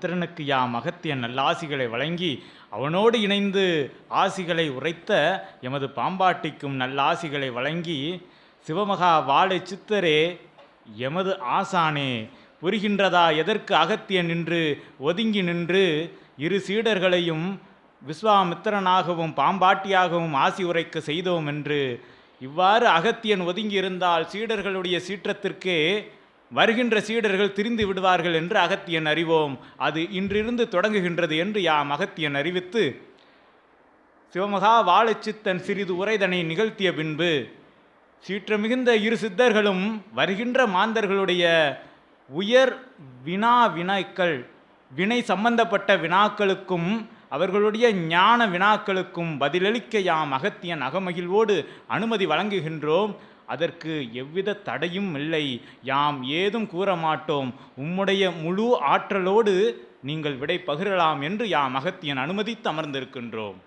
விஸ்வாமித்திரனுக்கு யாம் அகத்தியன் நல்லாசிகளை வழங்கி அவனோடு இணைந்து ஆசிகளை உரைத்த எமது பாம்பாட்டிக்கும் நல்லாசிகளை வழங்கி சிவமகா வாழை சித்தரே எமது ஆசானே புரிகின்றதா எதற்கு அகத்தியன் நின்று ஒதுங்கி நின்று இரு சீடர்களையும் விஸ்வாமித்திரனாகவும் பாம்பாட்டியாகவும் ஆசி உரைக்க செய்தோம் என்று இவ்வாறு அகத்தியன் ஒதுங்கி இருந்தால் சீடர்களுடைய சீற்றத்திற்கே வருகின்ற சீடர்கள் திரிந்து விடுவார்கள் என்று அகத்தியன் அறிவோம். அது இன்றிருந்து தொடங்குகின்றது என்று யாம் அகத்தியன் அறிவித்து சிவமகா வாழைச்சித்தன் சிறிது உரைதனை நிகழ்த்திய பின்பு சீற்றமிகுந்த இரு சித்தர்களும் வருகின்ற மாந்தர்களுடைய உயர் வினா வினாக்கள் வினை சம்பந்தப்பட்ட வினாக்களுக்கும் அவர்களுடைய ஞான வினாக்களுக்கும் பதிலளிக்க யாம் அகத்தியன் அகமகிழ்வோடு அனுமதி வழங்குகின்றோம். அதற்கு எவ்வித தடையும் இல்லை. யாம் ஏதும் கூற மாட்டோம் உம்முடைய முழு ஆற்றலோடு நீங்கள் விடை பகிரலாம் என்று யாம் அகத்தியன் அனுமதித்து அமர்ந்திருக்கின்றோம்.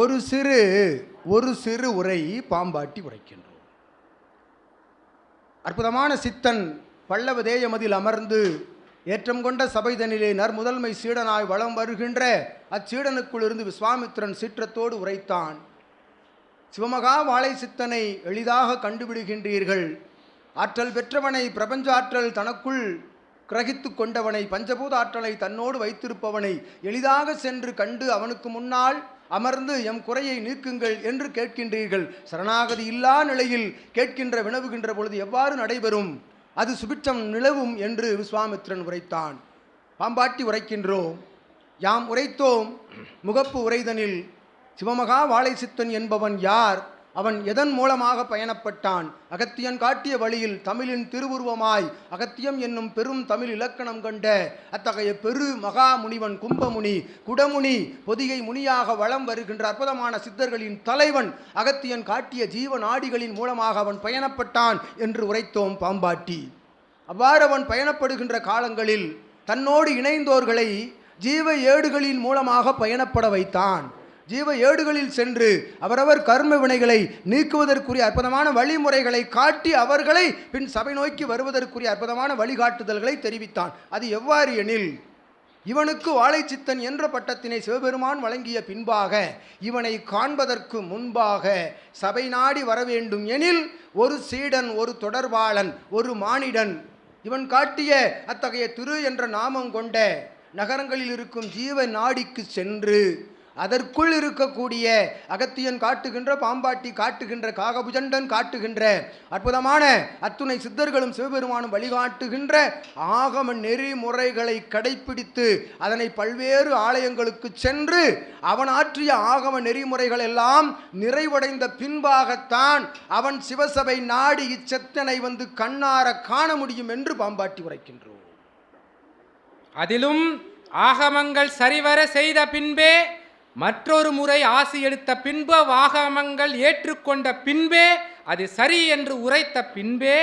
ஒரு சிறு ஒரு சிறு உரை பாம்பாட்டி உரைக்கின்றோம். அற்புதமான சித்தன் பல்லவ தேயமதில் அமர்ந்து ஏற்றம் கொண்ட சபைதனிலேனர் நற்முதல்மை சீடனாய் வலம் வருகின்ற அச்சீடனுக்குள் இருந்து விஸ்வாமித்திரன் சீற்றத்தோடு உரைத்தான். சிவமகா வாழை சித்தனை எளிதாக கண்டுபிடுகின்றீர்கள். ஆற்றல் பெற்றவனை பிரபஞ்ச ஆற்றல் தனக்குள் கிரகித்து கொண்டவனை பஞ்சபூத ஆற்றலை தன்னோடு வைத்திருப்பவனை எளிதாக சென்று கண்டு அவனுக்கு முன்னால் அமர்ந்து எம் குறையை நீக்குங்கள் என்று கேட்கின்றீர்கள். சரணாகதி இல்லா நிலையில் கேட்கின்ற வினவுகின்ற பொழுது எவ்வாறு நடைபெறும்? அது சுபிட்சம் நிலவும் என்று விஸ்வாமித்திரன் உரைத்தான். பாம்பாட்டி உரைக்கின்றோம். யாம் உரைத்தோம். முகப்பு உரைதனில் சிவமகா வாழை சித்தன் என்பவன் யார்? அவன் எதன் மூலமாக பயணப்பட்டான்? அகத்தியன் காட்டிய வழியில் தமிழின் திருவுருவமாய் அகத்தியம் என்னும் பெரும் தமிழ் இலக்கணம் கண்ட அத்தகைய பெரு மகா முனிவன் கும்பமுனி குடமுனி பொதிகை முனியாக வளம் வருகின்ற அற்புதமான சித்தர்களின் தலைவன் அகத்தியன் காட்டிய ஜீவநாடிகளின் மூலமாக அவன் பயணப்பட்டான் என்று உரைத்தோம் பாம்பாட்டி. அவ்வாறு அவன் பயணப்படுகின்ற காலங்களில் தன்னோடு இணைந்தோர்களை ஜீவ ஏடுகளின் மூலமாக பயணப்பட வைத்தான். ஜீவ ஏடுகளில் சென்று அவரவர் கர்ம வினைகளை நீக்குவதற்குரிய அற்புதமான வழிமுறைகளை காட்டி அவர்களை பின் சபை நோக்கி வருவதற்குரிய அற்புதமான வழிகாட்டுதல்களை தெரிவித்தான். அது எவ்வாறு எனில் இவனுக்கு வாழைச்சித்தன் என்ற பட்டத்தினை சிவபெருமான் வழங்கிய பின்பாக இவனை காண்பதற்கு முன்பாக சபை நாடி வர வேண்டும் எனில் ஒரு சீடன் ஒரு தொடர்பாளன் ஒரு மானிடன் இவன் காட்டிய அத்தகைய திரு என்ற நாமம் கொண்ட நகரங்களில் இருக்கும் ஜீவ நாடிக்கு சென்று அதற்குள் இருக்கக்கூடிய அகத்தியன் காட்டுகின்ற பாம்பாட்டி காட்டுகின்ற காகபுஜண்டன் காட்டுகின்ற அற்புதமான அத்துணை சித்தர்களும் சிவபெருமானும் வழிகாட்டுகின்ற ஆகம நெறிமுறைகளை கடைப்பிடித்து அதனை பல்வேறு ஆலயங்களுக்கு சென்று அவன் ஆற்றிய ஆகம நெறிமுறைகள் எல்லாம் நிறைவடைந்த பின்பாகத்தான் அவன் சிவசபை நாடி இச்சத்தனை வந்து கண்ணார காண முடியும் என்று பாம்பாட்டி உரைக்கின்றோம். அதிலும் ஆகமங்கள் சரிவர செய்த பின்பே மற்றொரு முறை ஆசி எடுத்த பின்பு வாகமங்கள் ஏற்றுக்கொண்ட பின்பே அது சரி என்று உரைத்த பின்பே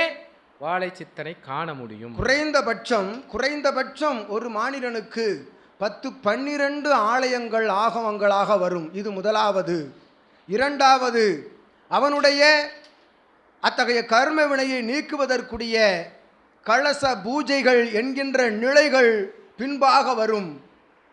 வாழை சித்தனை காண முடியும். குறைந்தபட்சம் குறைந்தபட்சம் ஒரு மாநிலனுக்கு பத்து பன்னிரண்டு ஆலயங்கள் ஆகமங்களாக வரும். இது முதலாவது. இரண்டாவது அவனுடைய அத்தகைய கர்ம வினையை நீக்குவதற்குரிய கலச பூஜைகள் என்கின்ற நிலைகள் பின்பாக வரும்.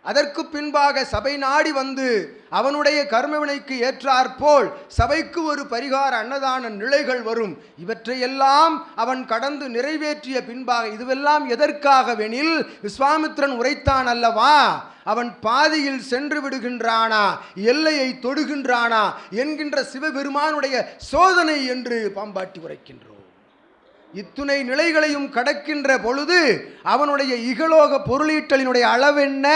அதற்கு பின்பாக சபை நாடி வந்து அவனுடைய கர்மவினைக்கு ஏற்றாற்போல் சபைக்கு ஒரு பரிகார அன்னதான நிலைகள் வரும். இவற்றையெல்லாம் அவன் கடந்து நிறைவேற்றிய பின்பாக இதுவெல்லாம் எதற்காகவெனில் விஸ்வாமித்திரன் உரைத்தான் அல்லவா? அவன் பாதியில் சென்று விடுகின்றானா? எல்லையை தொடுகின்றானா? என்கின்ற சிவபெருமானுடைய சோதனை என்று பாம்பாட்டி உரைக்கின்றோம். இத்துணை நிலைகளையும் கடக்கின்ற பொழுது அவனுடைய இகலோக பொருளீட்டலினுடைய அளவென்ன?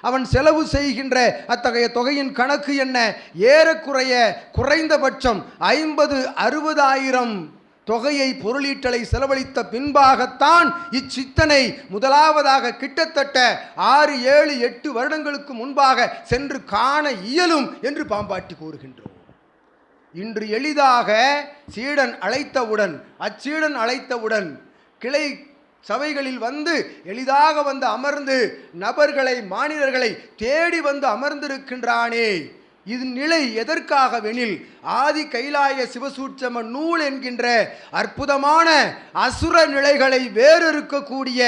அவன் செலவு செய்கின்ற அத்தகைய தொகையின் கணக்கு என்ன? ஏறக்குறைய குறைந்தபட்சம் ஐம்பது அறுபதாயிரம் தொகையை பொருளீட்டலை செலவழித்த பின்பாகத்தான் இச்சித்தனை முதலாவதாக கிட்டத்தட்ட ஆறு ஏழு எட்டு வருடங்களுக்கு முன்பாக சென்று காண இயலும் என்று பாம்பாட்டி கூறுகின்றோம். இன்று எளிதாக சீடன் அழைத்தவுடன் அச்சீடன் அழைத்தவுடன் கிளை சபைகளில் வந்து எளிதாக வந்து அமர்ந்து நபர்களை மாநிலர்களை தேடி வந்து அமர்ந்திருக்கின்றானே. இது நிலை எதற்காகவெனில் ஆதி கைலாய சிவசூட்சம நூல் என்கின்ற அற்புதமான அசுர நிலைகளை வேறறுக்கக்கூடிய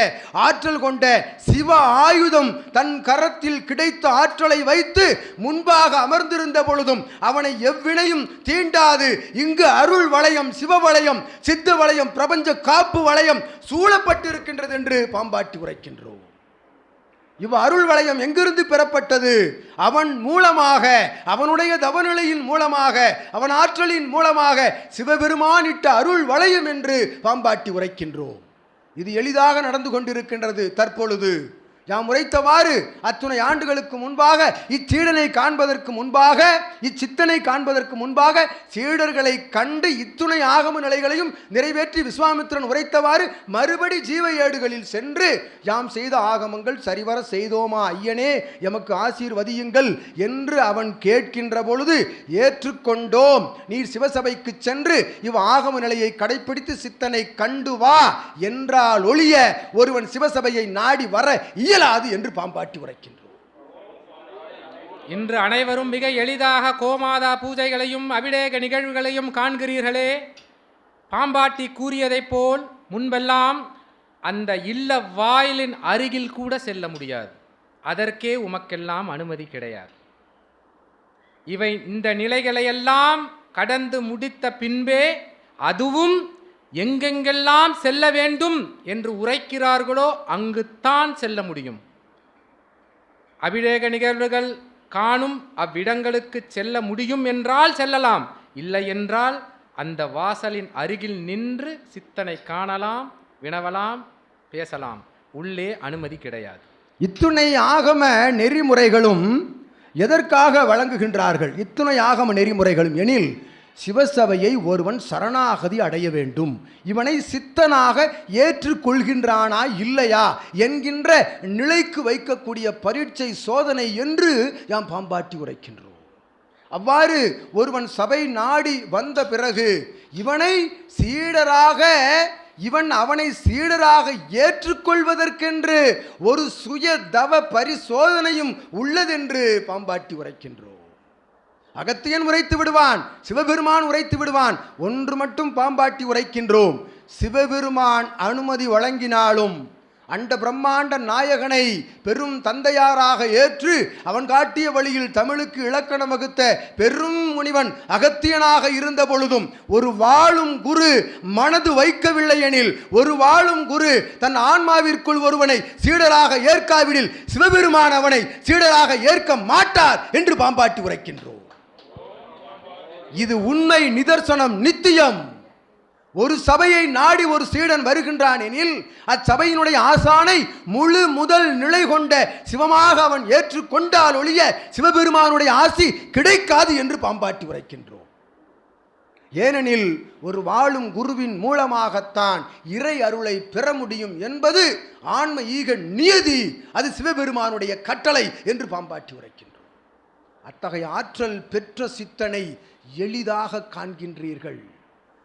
ஆற்றல் கொண்ட சிவ ஆயுதம் தன் கரத்தில் கிடைத்த ஆற்றலை வைத்து முன்பாக அமர்ந்திருந்த பொழுதும் அவனை எவ்வினையும் தீண்டாது. இங்கு அருள் வளையம் சிவ வளையம் சித்த வளையம் பிரபஞ்ச காப்பு வளையம் சூழப்பட்டிருக்கின்றது என்று பாம்பாட்டி உரைக்கின்றோம். இவ் அருள் வளையம் எங்கிருந்து பெறப்பட்டது? அவன் மூலமாக அவனுடைய தவநிலையின் மூலமாக அவன் ஆற்றலின் மூலமாக சிவபெருமானிட்ட அருள் வளையம் என்று பாம்பாட்டி உரைக்கின்றோம். இது எளிதாக நடந்து கொண்டிருக்கின்றது. தற்பொழுது யாம் உரைத்தவாறு அத்துணை ஆண்டுகளுக்கு முன்பாக இச்சீடனை காண்பதற்கு முன்பாக இச்சித்தனை காண்பதற்கு முன்பாக சீடர்களை கண்டு இத்துணை ஆகம நிலைகளையும் நிறைவேற்றி விஸ்வாமித்திரன் உரைத்தவாறு மறுபடி ஜீவ ஏடுகளில் சென்று யாம் செய்த ஆகமங்கள் சரிவர செய்தோமா ஐயனே எமக்கு ஆசீர்வதியுங்கள் என்று அவன் கேட்கின்ற பொழுது ஏற்றுக்கொண்டோம். நீர் சிவசபைக்கு சென்று இவ் ஆகம நிலையை கடைபிடித்து சித்தனை கண்டு வா என்றால் ஒழிய ஒருவன் சிவசபையை நாடி வர இயலாது என்று பாம்பாட்டி உரைக்கின்றோம். இன்று அனைவரும் மிக எளிதாக கோமாதா பூஜைகளையும் அபிடேக நிகழ்வுகளையும் காண்கிறீர்களே. பாம்பாட்டி கூறியதைப் போல் முன்பெல்லாம் அந்த இல்ல வாயிலின் அருகில் கூட செல்ல முடியாது. அதற்கே உமக்கெல்லாம் அனுமதி கிடையாது. இவை இந்த நிலைகளையெல்லாம் கடந்து முடித்த பின்பே அதுவும் எங்கெங்கெல்லாம் செல்ல வேண்டும் என்று உரைக்கிறார்களோ அங்குத்தான் செல்ல முடியும். அபிஷேக நிகழ்வுகள் காணும் அவ்விடங்களுக்கு செல்ல முடியும் என்றால் செல்லலாம். இல்லை என்றால் அந்த வாசலின் அருகில் நின்று சித்தனை காணலாம் வினவலாம் பேசலாம். உள்ளே அனுமதி கிடையாது. இத்துணை ஆகம நெறிமுறைகளும் எதற்காக வழங்குகின்றார்கள்? இத்துணை ஆகம நெறிமுறைகளும் எனில் சிவசபையை ஒருவன் சரணாகதி அடைய வேண்டும். இவனை சித்தனாக ஏற்றுக்கொள்கின்றானா இல்லையா என்கின்ற நிலைக்கு வைக்கக்கூடிய பரீட்சை சோதனை என்று யாம் பாம்பாட்டி உரைக்கின்றோம். அவ்வாறு ஒருவன் சபை நாடி வந்த பிறகு இவனை சீடராக இவன் அவனை சீடராக ஏற்றுக்கொள்வதற்கென்று ஒரு சுய தவ பரிசோதனையும் உள்ளதென்று பாம்பாட்டி உரைக்கின்றோம். அகத்தியன் உரைத்து விடுவான் சிவபெருமான் உரைத்து விடுவான் ஒன்று மட்டும் பாம்பாட்டி உரைக்கின்றோம். சிவபெருமான் அனுமதி வழங்கினாலும் அண்ட பிரம்மாண்ட நாயகனை பெரும் தந்தையாராக ஏற்று அவன் காட்டிய வழியில் தமிழுக்கு இலக்கணம் வகுத்த பெரும் முனிவன் அகத்தியனாக இருந்த பொழுதும் ஒரு வாழும் குரு மனது வைக்கவில்லை எனில் ஒரு வாழும் குரு தன் ஆன்மாவிற்குள் ஒருவனை சீடராக ஏற்காவிடில் சிவபெருமான் அவனை சீடராக ஏற்க மாட்டார் என்று பாம்பாட்டி உரைக்கின்றோம். இது உண்மை நிதர்சனம் நித்தியம். ஒரு சபையை நாடி ஒரு சீடன் வருகின்றான் எனில் அச்சபையினுடைய ஆசானை முழு முதல் நிலை கொண்ட சிவமாக அவன் ஏற்றுக்கொண்டால் ஒழிய சிவபெருமானுடைய ஆசி கிடைக்காது என்று பாம்பாட்டி உரைக்கின்றோம். ஏனெனில் ஒரு வாழும் குருவின் மூலமாகத்தான் இறை அருளை பெற முடியும் என்பது ஆன்ம ஈக நியதி அது சிவபெருமானுடைய கட்டளை என்று பாம்பாட்டி உரைக்கின்றோம். அத்தகைய ஆற்றல் பெற்ற சித்தனை எளிதாக காண்கின்றீர்கள்.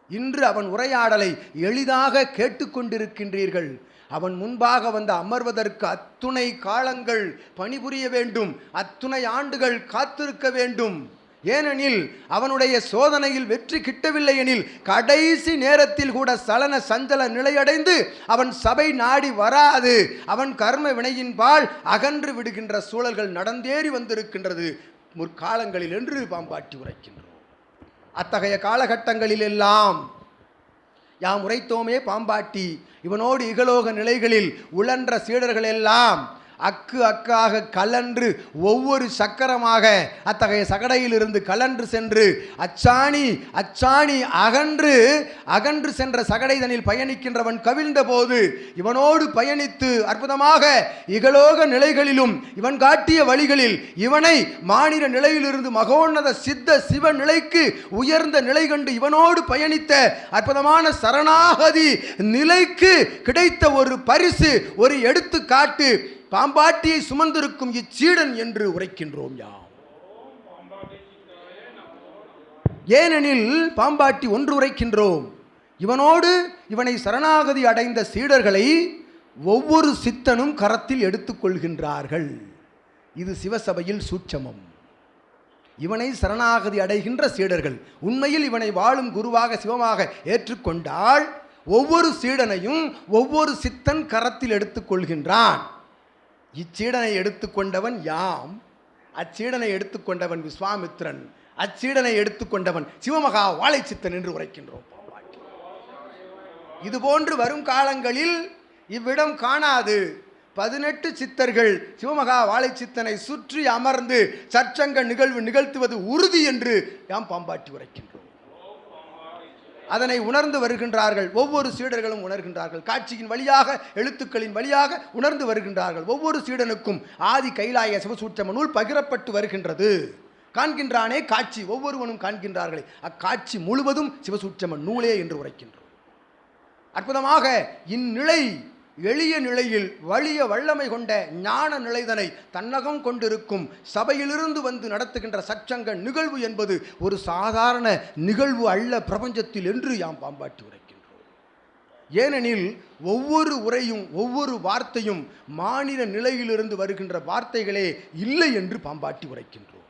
இன்று அவன் உரையாடலை எளிதாக கேட்டுக்கொண்டிருக்கின்றீர்கள். அவன் முன்பாக வந்து அமர்வதற்கு அத்துணை காலங்கள் பணிபுரிய வேண்டும். அத்துணை ஆண்டுகள் காத்திருக்க வேண்டும். ஏனெனில் அவனுடைய சோதனையில் வெற்றி கிட்டவில்லை எனில் கடைசி நேரத்தில் கூட சலன சஞ்சல நிலையடைந்து அவன் சபை நாடி வராது. அவன் கர்ம வினையின்பால் அகன்று விடுகின்ற சூழல்கள் நடந்தேறி வந்திருக்கின்றது. முற்காலங்களில் என்று பாம்பாட்டி உரைக்கின்றான். அத்தகைய காலகட்டங்களிலெல்லாம். யாம் உரைத்தோமே பாம்பாட்டி இவனோடு இகலோக நிலைகளில் உழன்ற சீடர்கள் எல்லாம் அக்கு அக்காக கலன்று ஒவ்வொரு சக்கரமாக அத்தகைய சகடையிலிருந்து கலன்று சென்று அச்சாணி அச்சாணி அகன்று அகன்று சென்ற சகடைதனில் பயணிக்கின்றவன் கவிழ்ந்த போது இவனோடு பயணித்து அற்புதமாக இகலோக நிலைகளிலும் இவன் காட்டிய வழிகளில் இவனை மாநில நிலையிலிருந்து மகோன்னத சித்த சிவ நிலைக்கு உயர்ந்த நிலை கண்டு இவனோடு பயணித்த அற்புதமான சரணாகதி நிலைக்கு கிடைத்த ஒரு பரிசு ஒரு எடுத்துக்காட்டு. பாம்பாட்டியை சுமந்திருக்கும் இச்சீடன் என்று உரைக்கின்றோம் யாம் ஏனெனில் பாம்பாட்டி ஒன்று உரைக்கின்றோம். இவனோடு இவனை சரணாகதி அடைந்த சீடர்களை ஒவ்வொரு சித்தனும் கரத்தில் எடுத்துக்கொள்கின்றார்கள் இது சிவசபையில் சூட்சமம். இவனை சரணாகதி அடைகின்ற சீடர்கள் உண்மையில் இவனை வாழும் குருவாக சிவமாக ஏற்றுக்கொண்டால் ஒவ்வொரு சீடனையும் ஒவ்வொரு சித்தன் கரத்தில் எடுத்துக்கொள்கின்றான் இச்சீடனை எடுத்துக்கொண்டவன் யாம் அச்சீடனை எடுத்துக்கொண்டவன் விஸ்வாமித்ரன் அச்சீடனை எடுத்துக்கொண்டவன் சிவமகா வாழைச்சித்தன் என்று உரைக்கின்றோம். இதுபோன்று வரும் காலங்களில் இவ்விடம் காணாது. பதினெட்டு சித்தர்கள் சிவமகா வாழைச்சித்தனை சுற்றி அமர்ந்து சற்சங்க நிகழ்வு நிகழ்த்துவது உறுதி என்று யாம் பாம்பாட்டி உரைக்கின்றோம் அதனை உணர்ந்து வருகின்றார்கள். ஒவ்வொரு சீடர்களும் உணர்கின்றார்கள். காட்சியின் வழியாக எழுத்துக்களின் வழியாக உணர்ந்து வருகின்றார்கள். ஒவ்வொரு சீடனுக்கும் ஆதி கைலாய சிவசூட்சம நூல் பகிரப்பட்டு வருகின்றது. காண்கின்றானே காட்சி. ஒவ்வொருவனும் காண்கின்றார்களே. அக்காட்சி முழுவதும் சிவசூட்சம நூலே என்று உரைக்கின்றோம். அற்புதமாக இந்நிலை எளிய நிலையில் வலிய வல்லமை கொண்ட ஞான நிலைதனை தன்னகம் கொண்டிருக்கும் சபையிலிருந்து வந்து நடத்துகின்ற சச்சங்க நிகழ்வு என்பது ஒரு சாதாரண நிகழ்வு அல்ல பிரபஞ்சத்தில் என்று யாம் பாம்பாட்டி உரைக்கின்றோம். ஏனெனில் ஒவ்வொரு உரையும் ஒவ்வொரு வார்த்தையும் மாநில நிலையிலிருந்து வருகின்ற வார்த்தைகளே இல்லை என்று பாம்பாட்டி உரைக்கின்றோம்.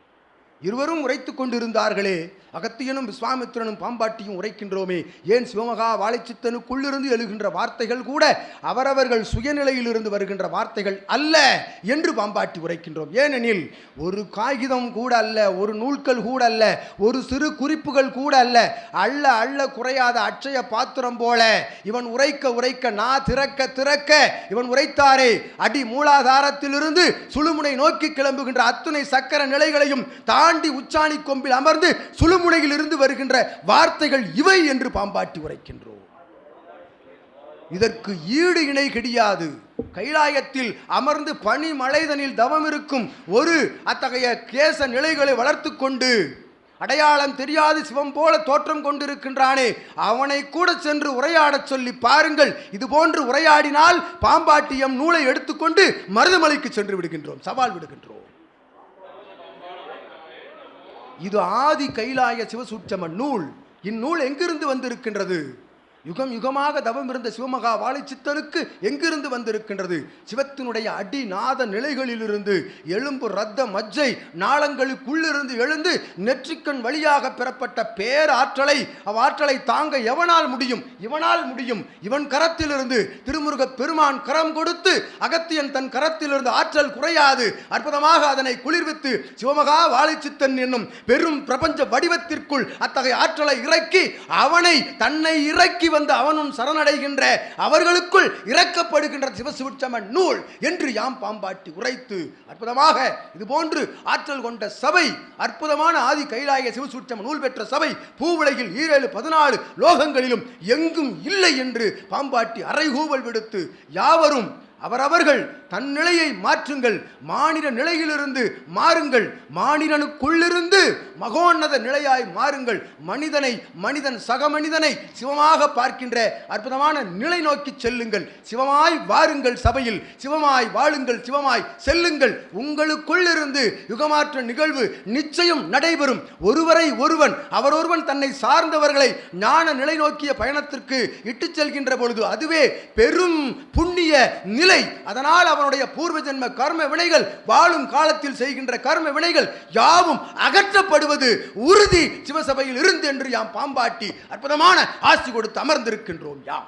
இருவரும் உரைத்து கொண்டிருந்தார்களே. அகத்தியனும் விஸ்வாமித்திரனும் பாம்பாட்டியும் உரைக்கின்றோமே. ஏன் சிவமகா வாழைச்சித்தனுக்குள்ளிருந்து எழுகின்ற வார்த்தைகள் கூட அவரவர்கள் சுயநிலையிலிருந்து வருகின்ற வார்த்தைகள் அல்ல என்று பாம்பாட்டி உரைக்கின்றோம். ஏனெனில் ஒரு காகிதம் கூட அல்ல ஒரு நூல்கள் கூட அல்ல ஒரு சிறு குறிப்புகள் கூட அல்ல. அள்ள அள்ள குறையாத அட்சய பாத்திரம் போல இவன் உரைக்க உரைக்க நா திறக்க திறக்க இவன் உரைத்தாரே. அடி மூலாதாரத்திலிருந்து சுழுமுனை நோக்கி கிளம்புகின்ற அத்துணை சக்கர நிலைகளையும் தாண்டி உச்சாணி கொம்பில் அமர்ந்து சுழுமுனையில் இருந்து வருகின்ற வார்த்தைகள் இவை என்று பாம்பாட்டி உரைக்கின்றோம். இதற்கு ஈடு இணை கிடையாது. கைலாயத்தில் அமர்ந்து பனி மலைதனில் தவம் இருக்கும் ஒரு அத்தகைய கேச நிலைகளை வளர்த்து கொண்டு அடையாளம் தெரியாது சிவம் போல தோற்றம் கொண்டிருக்கின்றானே அவனை கூட சென்று உரையாடச் சொல்லி பாருங்கள். இது போன்று உரையாடினால் பாம்பாட்டியம் நூலை எடுத்துக்கொண்டு மருதமலைக்கு சென்று விடுகின்றோம். சவால் விடுகின்றோம். இது ஆதி கைலாய சிவசூட்சம நூல். இந்நூல் எங்கிருந்து வந்திருக்கின்றது? யுகம் யுகமாக தவம் இருந்த சிவமகா வாழைச்சித்தனுக்கு எங்கிருந்து வந்திருக்கின்றது? சிவத்தினுடைய அடி நாத நிலைகளிலிருந்து எலும்பு ரத்த மஜ்ஜை நாளங்களுக்குள்ளிருந்து எழுந்து நெற்றிக்கண் வழியாக பெறப்பட்ட பேராற்றலை அவ்வாற்றலை தாங்க எவனால் முடியும்? இவனால் முடியும். இவன் கரத்திலிருந்து திருமுருக பெருமான் கரம் கொடுத்து அகத்தியன் தன் கரத்திலிருந்து ஆற்றல் குறையாது. அற்புதமாக அதனை குளிர்வித்து சிவமகா வாழைச்சித்தன் என்னும் பெரும் பிரபஞ்ச வடிவத்திற்குள் அத்தகைய ஆற்றலை இறக்கி அவனை தன்னை இறக்கி வந்து அவனும் சரணடைகின்ற அவர்களுக்குள் இறக்கப்படுகின்ற சிவசுட்சம நூல் என்று யாம் பாம்பாட்டி உரைத்து அற்புதமாக இது போன்று ஆற்றல் கொண்ட சபை அற்புதமான ஆதி கைலாய சிவசுட்சம நூல் பெற்ற சபை பூவுலகில் ஈரேழு பதினாலு லோகங்களிலும் எங்கும் இல்லை என்று பாம்பாட்டி அறைகூவல் விடுத்து யாவரும் அவரவர்கள் தன் நிலையை மாற்றுங்கள். மானிட நிலையிலிருந்து மாறுங்கள். மானிடனுக்குள்ளிருந்து மகோன்னத நிலையாய் மாறுங்கள். மனிதனை மனிதன் சக மனிதனை சிவமாக பார்க்கின்ற அற்புதமான நிலை நோக்கி செல்லுங்கள். சிவமாய் வாருங்கள் சபையில். சிவமாய் வாழுங்கள். சிவமாய் செல்லுங்கள். உங்களுக்குள்ளிருந்து யுகமாற்ற நிகழ்வு நிச்சயம் நடைபெறும். ஒருவரை ஒருவன் அவரொருவன் தன்னை சார்ந்தவர்களை ஞான நிலை நோக்கிய பயணத்திற்கு இட்டுச் செல்கின்ற பொழுது அதுவே பெரும் புண்ணிய நிலை. அதனால் அவனுடைய பூர்வ ஜென்ம கர்ம வினைகள் வாழும் காலத்தில் செய்கின்ற கர்ம வினைகள் யாவும் அகற்றப்படுவது உறுதி சிவசபையில் இருந்து என்று யாம் பாம்பாட்டி அற்புதமான ஆசி கொடுத்து அமர்ந்திருக்கின்றோம் யாம்.